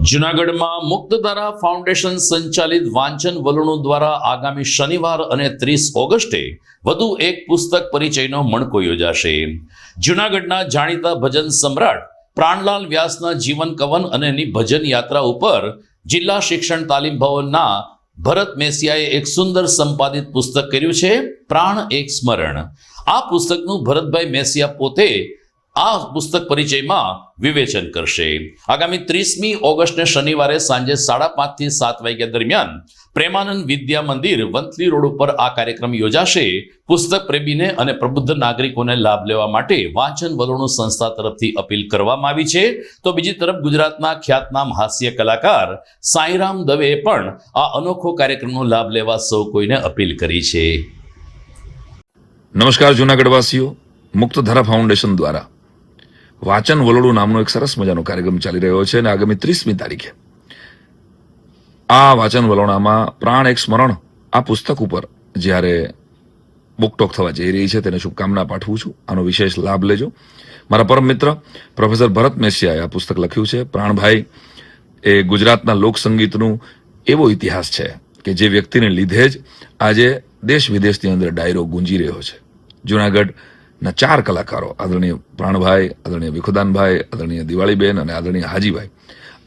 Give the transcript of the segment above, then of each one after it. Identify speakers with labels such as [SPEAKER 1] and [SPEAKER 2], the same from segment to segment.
[SPEAKER 1] જુનાગઢમાં મુક્તધારા ફાઉન્ડેશન સંચાલિત વાંચન વલણો દ્વારા આગામી શનિવાર અને ત્રીસ ઓગસ્ટે વધુ એક પુસ્તક પરિચયનો મણકો યોજાશે. જુનાગઢના જાણીતા ભજન સમ્રાટ પ્રાણલાલ વ્યાસના જીવન કવન અને ભજન યાત્રા ઉપર જિલ્લા શિક્ષણ તાલીમ ભવનના ભરત મેસિયાએ એક સુંદર સંપાદિત પુસ્તક કર્યું છે, પ્રાણ એક સ્મરણ. આ પુસ્તકનું ભરતભાઈ મેસિયા પોતે આ પુસ્તક પરિચયમાં વિવેચન કરશે. આગામી ત્રીસમી ઓગસ્ટને શનિવારે સાંજે સાડા પાંચથી સાત વાગ્યા દરમિયાન પ્રેમાનંદ વિદ્યા મંદિર વંથલી રોડ ઉપર આ કાર્યક્રમ યોજાશે. પુસ્તક પ્રેમીને અને પ્રબુદ્ધ નાગરિકોને લાભ લેવા માટે વાંચન વલણો સંસ્થા તરફથી અપીલ કરવામાં આવી છે. તો બીજી તરફ ગુજરાતના ખ્યાતનામ હાસ્ય કલાકાર સાંઈરામ દવેએ પણ આ અનોખો કાર્યક્રમનો લાભ લેવા સૌ કોઈને અપીલ કરી છે.
[SPEAKER 2] નમસ્કાર જૂનાગઢવાસીઓ. મુક્તધારા ફાઉન્ડેશન દ્વારા વાચન વલોડું નામનો એક સરસ મજાનો કાર્યક્રમ ચાલી રહ્યો છે અને આગામી ત્રીસમી તારીખે આ વાચન વલોણામાં પ્રાણ એક સ્મરણ આ પુસ્તક ઉપર જ્યારે બુકટોક થવા જઈ રહી છે તેને શુભકામના પાઠવું છું. આનો વિશેષ લાભ લેજો. મારા પરમ મિત્ર પ્રોફેસર ભરત મેસિયાએ આ પુસ્તક લખ્યું છે. પ્રાણભાઈ એ ગુજરાતના લોકસંગીતનું એવો ઇતિહાસ છે કે જે વ્યક્તિને લીધે જ આજે દેશ વિદેશની અંદર ડાયરો ગુંજી રહ્યો છે. જુનાગઢના ચાર કલાકારો, આદરણીય પ્રાણભાઈ, આદરણીય વિખુદાનભાઈ, આદરણીય દિવાળીબેન અને આદરણીય હાજીભાઈ.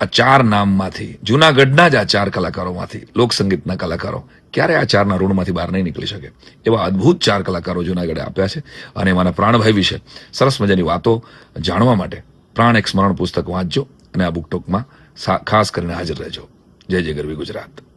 [SPEAKER 2] આ ચાર નામમાંથી, જૂનાગઢના જ આ ચાર કલાકારોમાંથી, લોકસંગીતના કલાકારો, ક્યારે આ ચારના ઋણમાંથી બહાર નહીં નીકળી શકે? એવા અદ્ભુત ચાર કલાકારો જુનાગઢે આપ્યા છે અને એમાંના પ્રાણભાઈ વિશે સરસ મજાની વાતો જાણવા માટે પ્રાણ એક સ્મરણ પુસ્તક વાંચજો અને આ બુકટોકમાં ખાસ કરીને હાજર રહેજો. જય જય ગરવી ગુજરાત.